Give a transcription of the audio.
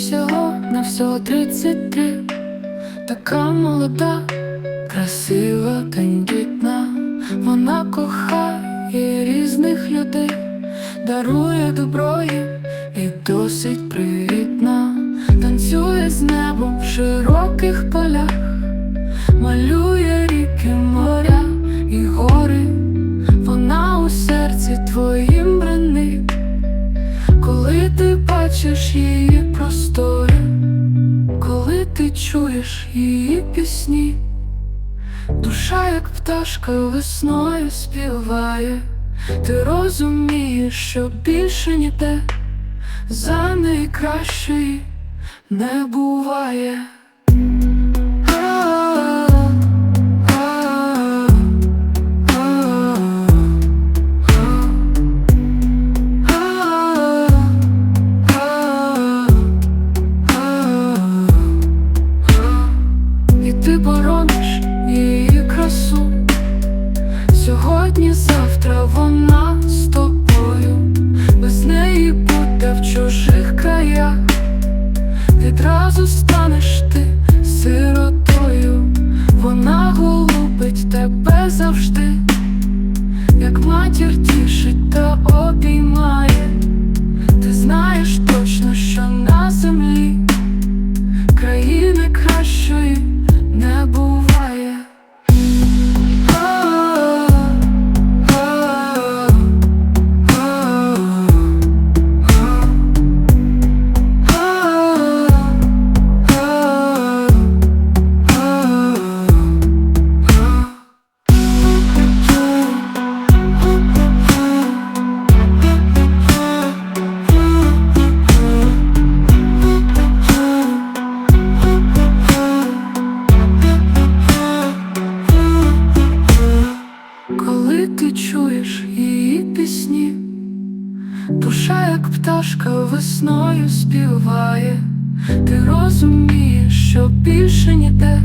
всього 33 Така молода, красива, тендітна. Вона кохає різних людей, дарує добро їм і досить привітна, танцює з небом в широких полях, малює ріки, моря і гори, вона у серці твоїм бренить, коли ти бачиш її чуєш її пісні. Душа, як пташка, весною співає, ти розумієш, що більше ніде за найкращої не буває. Сьогодні, завтра вона з тобою, без неї буде в чужих краях. Відразу пташка, весною співає, ти розумієш, що більше ніде